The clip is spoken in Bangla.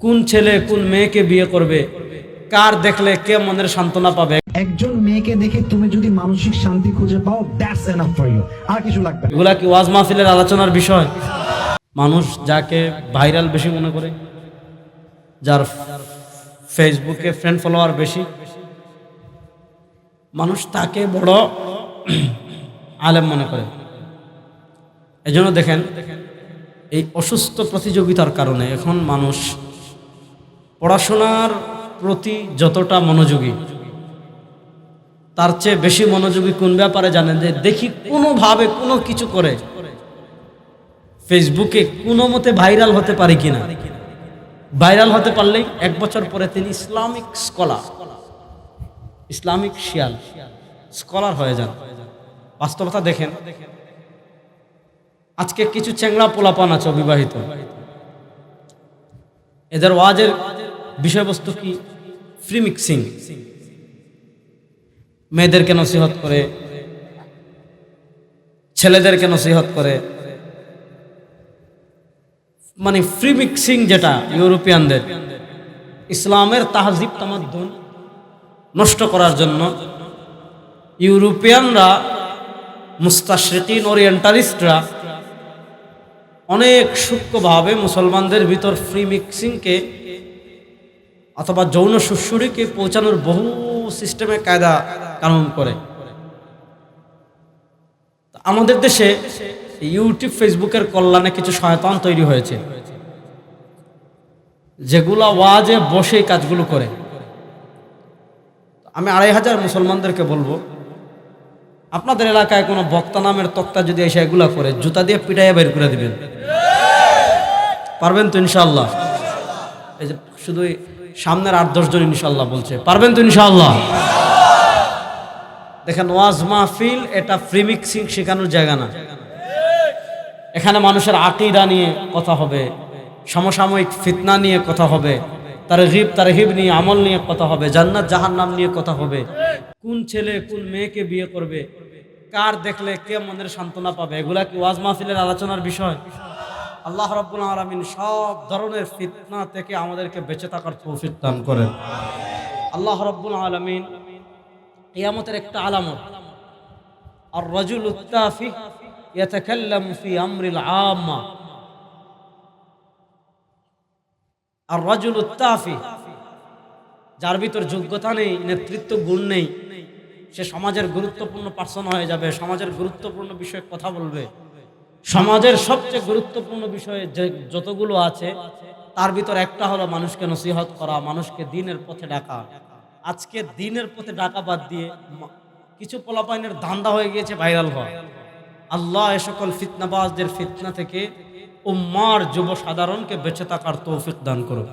কোন ছেলে কোন মেয়েকে বিয়ে করবে? কার দেখলে কে মনের সান্ত্বনা পাবে? একজন মেয়েকে দেখে তুমি যদি মানসিক শান্তি খুঁজে পাও দ্যাটস এনাফ ফর ইউ আর কিছু লাগবে না। এগুলা কি ওয়াজ মাহফিলের আলোচনার বিষয়? মানুষ যাকে ভাইরাল বেশি মনে করে যার ফেসবুকে ফ্রেন্ড ফলোয়ার বেশি মানুষ তাকে বড় আলেম মনে করে। এজন্য দেখেন এই অসুস্থ প্রতিযোগিতার কারণে এখন মানুষ পড়াশোনার প্রতি যতটা মনোযোগী, তার চেয়ে বেশি মনোযোগী কোন ব্যাপারে জানেন? যে দেখি কোনোভাবে কোনো কিছু করে ফেসবুকে কোনো মতে ভাইরাল হতে পারে কিনা। ভাইরাল হতে পারলেই এক বছর পরে তিনি ইসলামিক স্কলার, ইসলামিক শিয়াল, স্কলার হয়ে যান। বাস্তবতা দেখেন, আজকে কিছু চেংড়া পোলাপান আছে অবিবাহিত। এদের ওয়াজের বিষয়বস্তু কি? ফ্রি মিক্সিং মেয়েদেরকে নসিহত করে, ছেলেদেরকে নসিহত করে। মানে ফ্রি মিক্সিং যেটা, ইউরোপিয়ানদের। ইসলামের তাহজিব, তামাদ্দুন নষ্ট করার জন্য ইউরোপিয়ানরা, মুস্তাশরিকিন ওরিয়েন্টালিস্টরা অনেক সূক্ষ্মভাবে মুসলমানদের ভিতর ফ্রি মিক্সিংকে অথবা যৌন সুশুরিকে পৌঁছানোর বহু সিস্টেমে কায়দা কানুন করে। আমাদের দেশে ইউটিউব, ফেসবুকের কল্যাণে কিছু শয়তান তৈরি হয়েছে। যেগুলা ওয়াজে বসে কাজগুলো করে। আমি আড়াই হাজার মুসলমানদেরকে বলব, আপনাদের এলাকায় কোনো বক্তা নামের তক্তা যদি এসে এগুলা করে, জুতা দিয়ে পিটাইয়া বের করে দিবেন। পারবেন তো ইনশাল্লাহ এই যে শুধু সামনের আট দশজন ইনশাল্লাহ বলছে। পারবেন তো ইনশাল্লাহ দেখেন, ওয়াজ মাহফিল এটা ফ্রি মিক্সিং শেখানোর জায়গা না। এখানে মানুষের আকিদা নিয়ে কথা হবে, সমসাময়িক ফিতনা নিয়ে কথা হবে তার হিব তার হিব নিয়ে, আমল নিয়ে কথা হবে, জান্নাত, জাহান্নাম নিয়ে কথা হবে। কোন ছেলে, কোন মেয়েকে বিয়ে করবে? কার দেখলে কে মনের সান্ত্বনা পাবে? এগুলা কি ওয়াজ মাহফিলের আলোচনার বিষয়? আল্লাহ রাব্বুল আলামিন সব ধরনের ফিতনা থেকে আমাদেরকে বেঁচে থাকার তৌফিক দান করেন। আল্লাহ রাব্বুল আলামিন কিয়ামতের একটা আলামত। আর রাজুল উত্তাফি ইয়াতাকাল্লামু ফি আমরিল আম্মা। আর রাজুল উত্তাফি, যার ভিতর যোগ্যতা নেই, নেতৃত্ব গুণ নেই, সে সমাজের গুরুত্বপূর্ণ পার্সন হয়ে যাবে, সমাজের গুরুত্বপূর্ণ বিষয়ে কথা বলবে। সমাজের সবচেয়ে গুরুত্বপূর্ণ বিষয়ে যে যতগুলো আছে, তার ভিতর একটা হলো মানুষকে নসিহত করা, মানুষকে দিনের পথে ডাকা। আজকে দিনের পথে ডাকা বাদ দিয়ে কিছু পোলাপাইনের ধান্দা হয়ে গিয়েছে ভাইরাল হওয়া। আল্লাহ এ সকল ফিতনাবাজদের ফিতনা থেকে উম্মার যুব সাধারণকে বেঁচে থাকার তৌফিক দান করুন